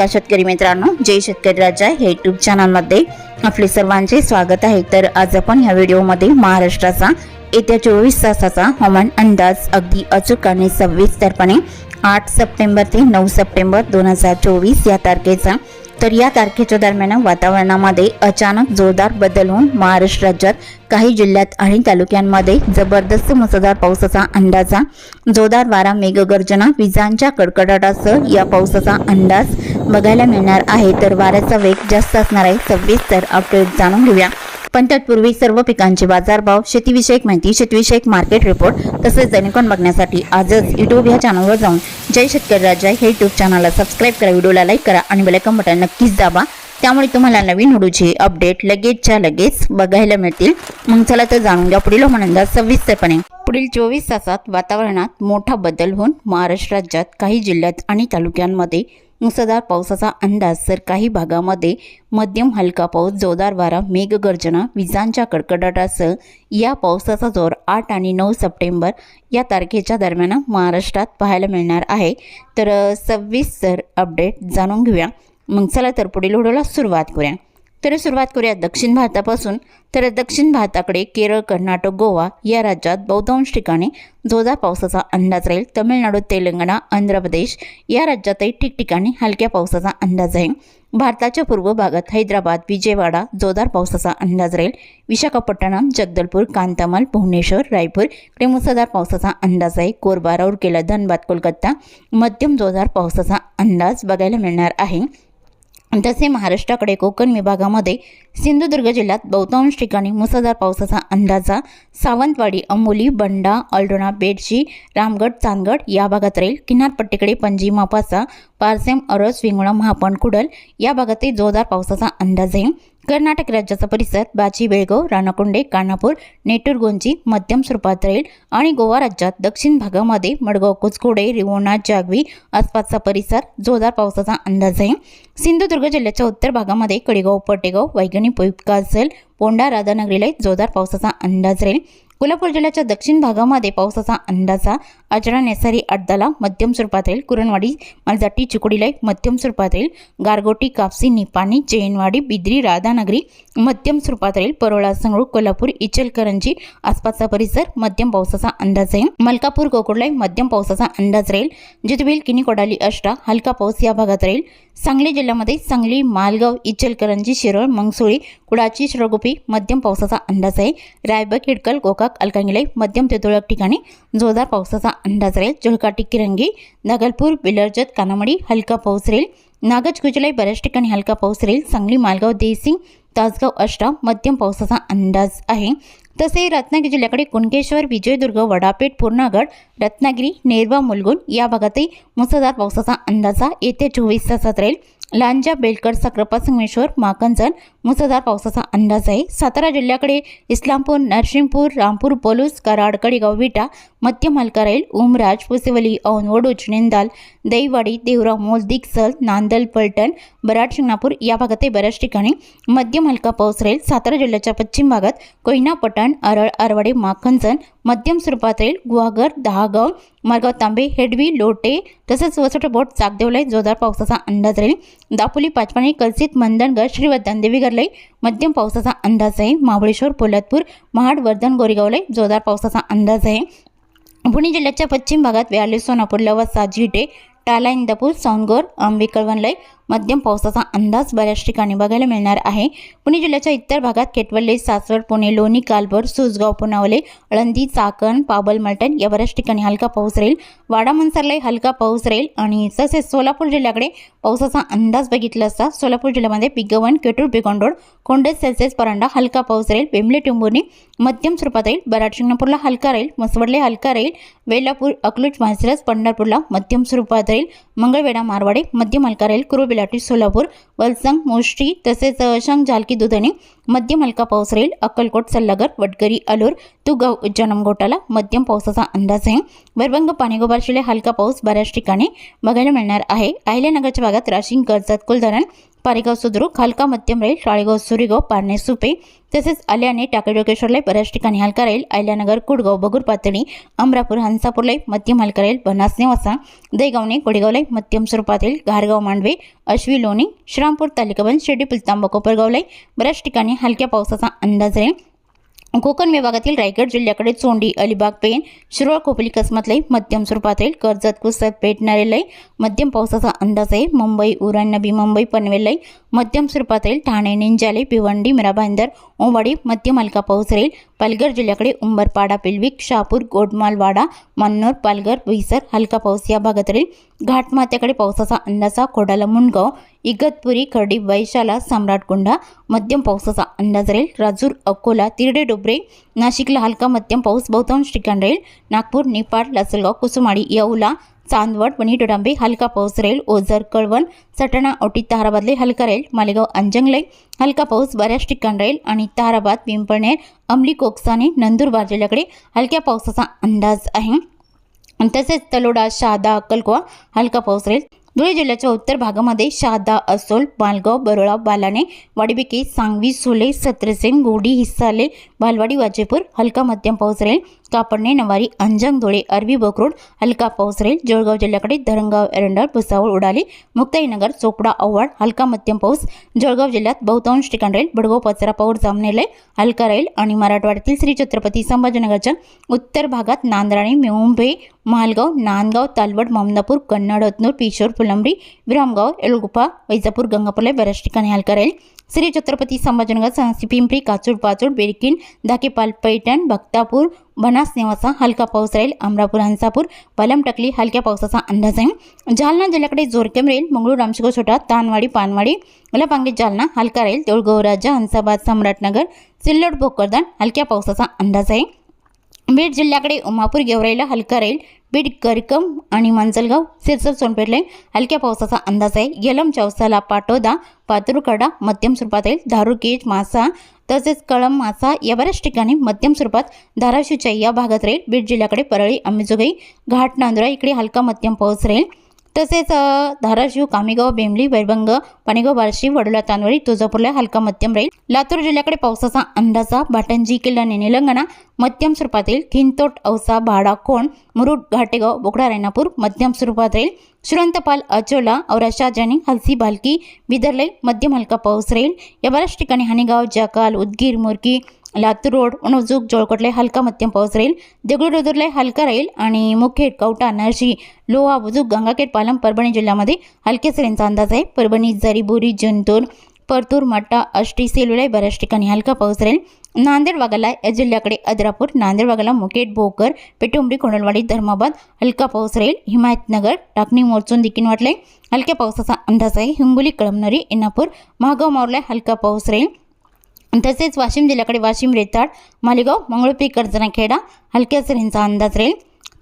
नमस्कार शेतकरी मित्रांनो जय शेतकरी राजा हे युट्यूब चॅनलमध्ये आपले सर्वांचे स्वागत आहे. तर आज आपण या व्हिडिओमध्ये महाराष्ट्राचा येत्या चोवीस तासाचा हवामान अंदाज अगदी अचूक आणि सविस्तरपणे आठ सप्टेंबर ते नऊ सप्टेंबर दोन हजार चोवीस या तारखेचा तर या तारखेच्या दरम्यान वातावरणामध्ये अचानक जोरदार बदल होऊन महाराष्ट्र राज्यात काही जिल्ह्यात आणि तालुक्यांमध्ये जबरदस्त मुसळधार पावसाचा अंदाजा जोरदार वारा मेघगर्जना विजांच्या कडकडाटासह या पावसाचा अंदाज बघायला मिळणार आहे. तर वाऱ्याचा वेग जास्त असणार आहे. सव्वीस तर अपडेट जाणून घेऊया. पण तत्पूर्वी सर्व पिकांचे बाजारभाव शेतीविषयक माहिती शेतीविषयक मार्केट रिपोर्ट तसेच दैनिकॉन बघण्यासाठी आजच युट्यूब या चॅनलवर जाऊन जय शेतकरी राजा हे युट्यूब चॅनलला सबस्क्राईब करा व्हिडिओला लाईक करा आणि बेलायकन बटन नक्कीच दाबा. त्यामुळे तुम्हाला नवीन व्हिडिओचे अपडेट लगेचच्या लगेच बघायला मिळतील. मग चला तर जाणून घ्या पुढील हवामान सविस्तरपणे. पुढील चोवीस तासात वातावरणात मोठा बदल होऊन महाराष्ट्र राज्यात काही जिल्ह्यात आणि तालुक्यांमध्ये मुसळधार पावसाचा अंदाज तर काही भागामध्ये मध्यम हलका पाऊस जोरदार वारा मेघगर्जना विजांच्या कडकडाटासह या पावसाचा जोर आठ आणि नऊ सप्टेंबर या तारखेच्या दरम्यान महाराष्ट्रात पाहायला मिळणार आहे. तर सव्वीस सर अपडेट जाणून घेऊया. मग चला तर पुढील व्हिडिओला सुरुवात करूया. तर सुरुवात करूया दक्षिण भारतापासून. तर दक्षिण भारताकडे केरळ कर्नाटक गोवा या राज्यात बहुतांश ठिकाणी जोरदार पावसाचा अंदाज राहील. तमिळनाडू तेलंगणा आंध्र प्रदेश या राज्यातही ठिकठिकाणी हलक्या पावसाचा अंदाज आहे भारताच्या पूर्व भागात हैदराबाद विजयवाडा जोरदार पावसाचा अंदाज राहील. विशाखापट्टणम जगदलपूर कांतामाल भुवनेश्वर रायपूर इकडे मुसळधार पावसाचा अंदाज आहे. कोरबा राऊरकेला धनबाद कोलकाता मध्यम जोरदार पावसाचा अंदाज बघायला मिळणार आहे. तसे महाराष्ट्राकडे कोकण विभागामध्ये सिंधुदुर्ग जिल्ह्यात बहुतांश ठिकाणी मुसळधार पावसाचा अंदाजा. सावंतवाडी अंबोली बंडा अल्डोणा बेडशी रामगड चांदगड या भागात राहील. किनारपट्टीकडे पणजी मापासा पारसेम अरस विंगुळा महापण कुडल या भागातही जोरदार पावसाचा अंदाज आहे. कर्नाटक राज्याचा परिसर बाची बेळगाव राणाकुंडे कानापूर नेटुरगोंजी मध्यम स्वरूपात राहील आणि गोवा राज्यात दक्षिण भागामध्ये मडगाव कुचकोडे रिवोणा जागवी आसपासचा परिसर जोरदार पावसाचा अंदाज आहे. सिंधुदुर्ग जिल्ह्याच्या उत्तर भागामध्ये कडेगाव पटेगाव वैगणी कासल पोंडा राधानगरीला जोरदार पावसाचा अंदाज राहील कोल्हापूर जिल्ह्याच्या दक्षिण भागामध्ये पावसाचा अंदाज अजरा नेसारी अड्डाला मध्यम स्वरूपात राहील कुरणवाडी मालजाटी चिकोडीला मध्यम स्वरूपात राहील गारगोटी कापसी निपाणी जैनवाडी बिद्री राधानगरी मध्यम स्वरूपात राहील परोळा संगळू कोल्हापूर इचलकरंजी आसपासचा परिसर मध्यम पावसाचा अंदाज आहे. मलकापूर गोकुळला मध्यम पावसाचा अंदाज राहील. जितबिल किनी कोडाली अष्टा हलका पाऊस या भागात राहील. सांगली जिल्ह्यामध्ये सांगली मालगाव इचलकरंजी शिरोळ मंगसुळी कुडाची शिरोगोपी मध्यम पावसाचा अंदाज आहे. रायबग हिडकल गोकाक अलकांगिलाई मध्यम ते तुरळक ठिकाणी जोरदार पावसाचा अंदाज राहील जुळकाटी किरंगी नागलपूर बिलर्जत कानामडी हलका पाऊस राहील नागज गुजलाई बऱ्याच ठिकाणी हलका पाऊस राहील सांगली मालगाव देसिंग तासगाव अष्टा मध्यम पावसाचा अंदाज आहे तसे रत्नागिरी जिल्ह्याकडे कुणकेश्वर विजयदुर्ग वडापेठ पूर्णागड रत्नागिरी नेरवा मुलगुण या भागातही मुसळधार पावसाचा अंदाज येत्या चोवीस तासात राहील लांजा बेलकर साक्रपा संगमेश्वर माकंजन मुसळधार पावसाचा अंदाज आहे. सातारा जिल्ह्याकडे इस्लामपूर नरसिंहपूर रामपूर पोलूस कराड कडेगाव विटा मध्य मालका राहील उमराज पुसेवली औन वडूज निंदाल दहीवाडी देवराव मोल दिगसल नांदल पलटण बराड शिंगणापूर या भागातही बऱ्याच ठिकाणी मध्यम हलका पाऊस राहील. सातारा जिल्ह्याच्या पश्चिम भागात कोयना अरळ आरवाडे माखनजन मध्यम स्वरूपात राहील. गुहागर दहागाव मारगाव तांबे हेडवी लोटे तसेच वसट बोट चाकदेवलाई जोरदार पावसाचा अंदाज राहील. दापोली पाचपाणी कलसित मंदनगड श्रीवर्धन देवीगरलाई मध्यम पावसाचा अंदाज आहे. महाबळेश्वर पोलादपूर महाड वर्धन गोरेगावलाई जोरदार पावसाचा अंदाज आहे. पुणे जिल्ह्याच्या पश्चिम भागात व्याले Sonapur लवसा Jite Tala in the pool, sound good, umbilical one leg, मध्यम पावसाचा अंदाज बऱ्याच ठिकाणी बघायला मिळणार आहे. पुणे जिल्ह्याच्या इतर भागात केटवल्ले सासवड पुणे लोणी कालभर सुसगाव पुनावले अळंदी चाकण पाबल मलटण या बऱ्याच ठिकाणी हलका पाऊस राहील. वाडा मनसरलाही हलका पाऊस राहील आणि तसेच सोलापूर जिल्ह्याकडे पावसाचा अंदाज बघितला असता सोलापूर जिल्ह्यामध्ये पिगवन केटूर पिकोंडोड कोंडे सेल्सिअस परांडा हलका पाऊस राहील. बेंबले टिंबुर्णी मध्यम स्वरूपात राहील. बराड शिंगणापूरला हलका राहील. मसवडले हलका राहील. वेलापूर अकलूज माहिसरस पंढरपूरला मध्यम स्वरूपात राहील. मंगळवेढा मारवाडे मध्य मलकारेल कुरुबिलाटी सोलापूर वलसंग मोष्टी तसेच शंख झालकी दुधणी मध्यम हलका पाऊस राहील. अक्कलकोट सल्लागर वडकरी अलूर तुगाव उज्जैन घोटाला मध्यम पावसाचा अंदाज आहे. वरभंग पाणीगोबार शिले हलका पाऊस बऱ्याच ठिकाणी बघायला मिळणार आहे. अहिल्यानगरच्या भागात राशिंग कर्जत कुलधरण पारेगाव सुद्रुक हलका मध्यम राहील. शाळेगाव सुरेगाव पारणे सुपे तसेच आल्याने टाकेडोकेश्वरला बऱ्याच ठिकाणी हलका राहील. अहिल्यानगर कुडगाव बगूर पातळी अमरापूर हंसापूरला मध्यम हलका राहील. बनास नेवासा दहीगावने कोडेगावला मध्यम स्वरूपातील घारगाव मांडवे अश्वी लोणी श्रामपूर तालुकाबंद शिर्डी पुलतांबा कोपरगावलाई बऱ्याच ठिकाणी हलक्या पावसाचा अंदाज आहे. कोकण विभागातील रायगड जिल्ह्याकडे चोंडी अलिबाग पेन शिरोळ खोपली कसमतलाई मध्यम स्वरूपात येईल कर्जत कुसत पेटणारे नरेलय मध्यम पावसाचा अंदाज आहे. मुंबई उरण नबी मुंबई पनवेललाई मध्यम स्वरूपातील ठाणे निंजाले भिवंडी मिराबांदर ओंवाडी मध्यम हलका पाऊस राहील पालघर जिल्ह्याकडे उंबरपाडा पिलविक शहापूर गोडमालवाडा मन्नोर पालघर विसर हलका पाऊस या भागात राहील घाटमात्याकडे पावसाचा अंदाजा खोडाला मुंडगाव इगतपुरी खर्डी वैशाला सम्राटकुंडा मध्यम पावसाचा अंदाज राहील राजूर अकोला तिरडे डोबरे नाशिकला हलका मध्यम पाऊस बहुतांश ठिकाण राहील नागपूर निपाड लासलगाव कुसुमाडी येऊला चांदवड वणी डोडांबे हलका पाऊस राहील ओझर कळवण सटाणा ओटी ताराबादले हलका राहील मालेगाव अंजंगले हलका पाऊस बऱ्याच ठिकाण राहील आणि ताराबाद पिंपळनेर अंमली कोकसाने नंदुरबार जिल्ह्याकडे हलक्या पावसाचा अंदाज आहे. तसेच तलोडा शहादा अक्कलकोवा हलका पाऊस राहील धुळे जिल्ह्याच्या उत्तर भागामध्ये शहादा असोल मालगाव बरोळा बालाने वाडीबिके सांगवी सुले सत्रसेन गोडी हिस्साले बालवाडी वाजेपूर हलका मध्यम पाऊस राहील कापडणे नवारी अंजंग धुळे अरबी बकरोड हलका पाऊस राहील जळगाव जिल्ह्याकडे धरणगाव एरंडर भुसावळ उडाली मुक्ताईनगर चोपडा आव्हाड हलका मध्यम पाऊस जळगाव जिल्ह्यात बहुतांश ठिकाण राहील बडगाव पचरा पाऊर जामनेलय हलका राहील आणि मराठवाड्यातील श्री छत्रपती संभाजीनगरच्या उत्तर भागात नांदराणी मुंबई मालगाव नांदगाव तालवड ममदापूर कन्नड हतनूर पिशोर फुलंबरी विरामगाव एलगुपा वैजापूर गंगापूरला बऱ्याच ठिकाणी हलका राहील श्री छत्रपती संभाजीनगर सांसी पिंपरी काचूड पाचूड बेरकीन धाकेपाल पैठण भक्तापूर बनास नेवासा हलका पाऊस राहील. अमरापूर हंसापूर पलम टकली हलक्या पावसाचा अंदाज आहे. जालना जिल्ह्याकडे जोरकेम राहील. मंगळूर रामशिको छोटा तानवाडी पानवाडी मलापांगे जालना हलका राहील. देऊळगौराजा हंसाबाद सम्राटनगर सिल्लोड भोकरदान हलक्या पावसाचा अंदाज आहे. बीड जिल्ह्याकडे उमापूर गेवराईला हलका राहील. बीड करकम आणि मंजलगाव सिरसर सोनपेठला हलक्या पावसाचा अंदाज आहे. येलम चौसाला पाटोदा पातुरकडा मध्यम स्वरूपात राहील धारुकेज मासा तसेच कळम मासा या बऱ्याच ठिकाणी मध्यम स्वरूपात धाराशिवच्या या भागात राहील. बीड जिल्ह्याकडे परळी अंबेजोगाई घाट नांदुरा इकडे हलका मध्यम पाऊस राहील. तसेच धाराशिव कामेगाव बेंबली वैरभंग पाणीगाव बार्शी वडोला तांदवळी तुळजापूरला हलका मध्यम राहील. लातूर जिल्ह्याकडे पावसाचा अंदाजा भाटंजी किल्ला आणि निलंगणा मध्यम स्वरूपातील थिंतोट औसा भाडा कोण मुरुड घाटेगाव बोकडा रायनापूर मध्यम स्वरूपात राहील. श्रीवंतपाल अचोला औराशा जानी हलसी भालकी बिदरले मध्यम हलका पाऊस राहील. या बऱ्याच ठिकाणी हानेगाव जाकाल उदगीर मुरकी लातूर रोड उणवजूक जळकोटले हलका मध्यम पाऊस राहील. देगलूर हलका राहील आणि मुखेड कवटा नरशी लोहा बुजुक गंगाखेड पालम परभणी जिल्ह्यामध्ये हलक्या सरींचा अंदाज आहे. परभणी जरीबुरी जंतूर परतूर मट्टा अष्टी सेलुलाई बऱ्याच ठिकाणी हलका पाऊस राहील. नांदेड भागाला या जिल्ह्याकडे अद्रापूर नांदेड भागाला मुकेट भोकर पेटुंबरी कोंडलवाडी धर्माबाद हलका पाऊस राहील. हिमायतनगर टाकणी मोरचून दिकीन वाटले हलक्या पावसाचा अंदाज आहे. हिंगोली कळमनरी इनापूर महागाव मावला हलका पाऊस राहील. तसेच वाशिम जिल्ह्याकडे वाशिम रेताड मालेगाव मंगळपी कर्जनाखेडा हलक्या सरींचा अंदाज राहील.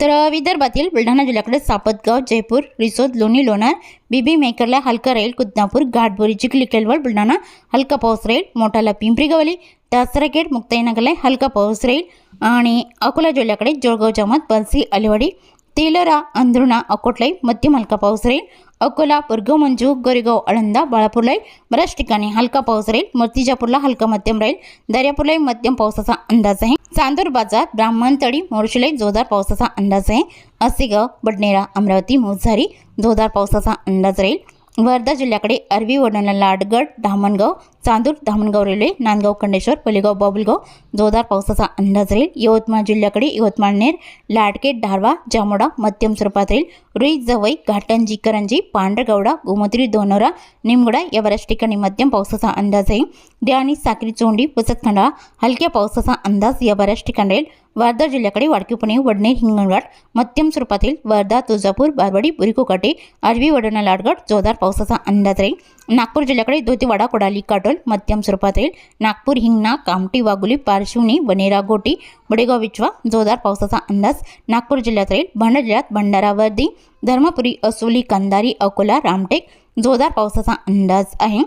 तर विदर्भातील बुलढाणा जिल्ह्याकडे सापतगाव जयपूर रिसोद लोणी लोणार बीबी मेकरला हलका राहील. कुदनापूर घाटबोरी चिखली केलवड बुलढाणा हलका पाऊस राहील. मोठाला पिंपरी गवली दासराखेड मुक्ताईनगरला हलका पाऊस राहील. आणि अकोला जिल्ह्याकडे जळगाव जमात बलसी अलिवाडी तेलरा अंधरुणा अकोटलाई मध्यम हलका पाऊस राहील. अकोला बुरगाव मंजू गोरेगाव आळंदा बाळापूरलाही बऱ्याच ठिकाणी हलका पाऊस राहील. मूर्तिजापूरला हलका मध्यम राहील. दर्यापूरलाही मध्यम पावसाचा अंदाज आहे. चांदूर बाजार ब्राह्मणतळी मोर्शीलाही जोरदार पावसाचा अंदाज आहे. असेगाव बडनेरा अमरावती मोझारी जोरदार पावसाचा अंदाज राहील. वर्धा जिल्ह्याकडे अरबी वडणला लाडगड धामणगाव चांदूर धामणगाव रेल्वे नांदगाव खंडेश्वर पलेगाव बाबुलगाव जोरदार पावसाचा अंदाज राहील. यवतमाळ जिल्ह्याकडे यवतमाळ नेर लाडकेट धारवा जामोडा मध्यम स्वरूपात राहील. रुई जवई घाटंजी करंजी पांढरगवडा गोमत्री दोनोरा निमगडा या बऱ्याच ठिकाणी मध्यम पावसाचा अंदाज आहे देवानी साक्री चोंडी पुसतखंडा हलक्या पावसाचा अंदाज या बऱ्याच ठिकाणी राहील. वर्धा जिल्ह्याकडे वाडकीपुणे वडनेर हिंगणघाट मध्यम स्वरूपातील वर्धा तुळजापूर बारवाडी बुरिकोकाटे आरवी वडणा लाडगड जोरदार पावसाचा अंदाज राहील. नागपूर जिल्ह्याकडे धोतीवाडा कोडाली काटोल मध्यम स्वरूपात येईल. नागपूर हिंगणा कामठी वाघोली पारशिवनी वनेरा गोटी बडेगाव विचवा जोरदार पावसाचा अंदाज. नागपूर जिल्ह्यात राहील भंडारा जिल्ह्यात भंडारा वर्दी धर्मपुरी असोली कंदारी अकोला रामटेक जोरदार पावसाचा अंदाज आहे.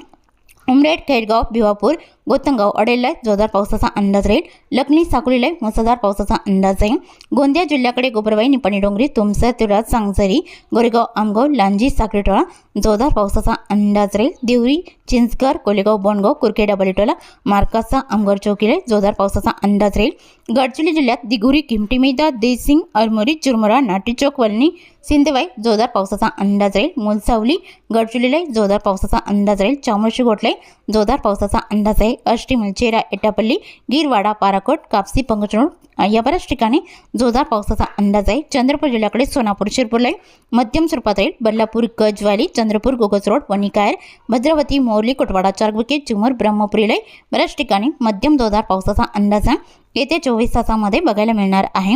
उमरेड खेडगाव भिवापूर गोतंगाव अडेलला जोरदार पावसाचा अंदाज राहील. लखनी साकोलीला मुसळधार पावसाचा अंदाज आहे. गोंदिया जिल्ह्याकडे गोबरवाई निपाणी डोंगरी तुमसर तिवरा सांगसरी गोरेगाव आमगाव लांजी साखरेटोळा जोरदार पावसाचा अंदाज राहील. देवरी चिंचकर कोलेगाव बोंडगाव कुरके डबलीटोला मार्कासा आमगार चौकीला जोरदार पावसाचा अंदाज राहील. गडचिरोली जिल्ह्यात दिगुरी किमटीमेदा देसिंग अरमोरी चुरमुरा नाटीचौक वलनी सिंधवाई जोरदार पावसाचा अंदाज राहील. मुलसावली गडचिरोलीला जोरदार पावसाचा अंदाज राहील. चामोशी गोटलाई जोरदार पावसाचा अंदाज आहे. अष्टी मुलचेरा एटापल्ली गिरवाडा पाराकोट कापसी पंकचरोड या बऱ्याच ठिकाणी जोरदार पावसाचा अंदाज आहे. चंद्रपूर जिल्ह्याकडे सोनापूर शिरपूरला मध्यम स्वरूपात राहील बल्लापूर गजवाली चंद्रपूर गोगज रोड वणिकायर भद्रावती मोरली कोटवाडा चारबुके चिमूर ब्रह्मपुरीला बऱ्याच ठिकाणी मध्यम जोरदार पावसाचा अंदाज आहे. येत्या चोवीस तासामध्ये बघायला मिळणार आहे.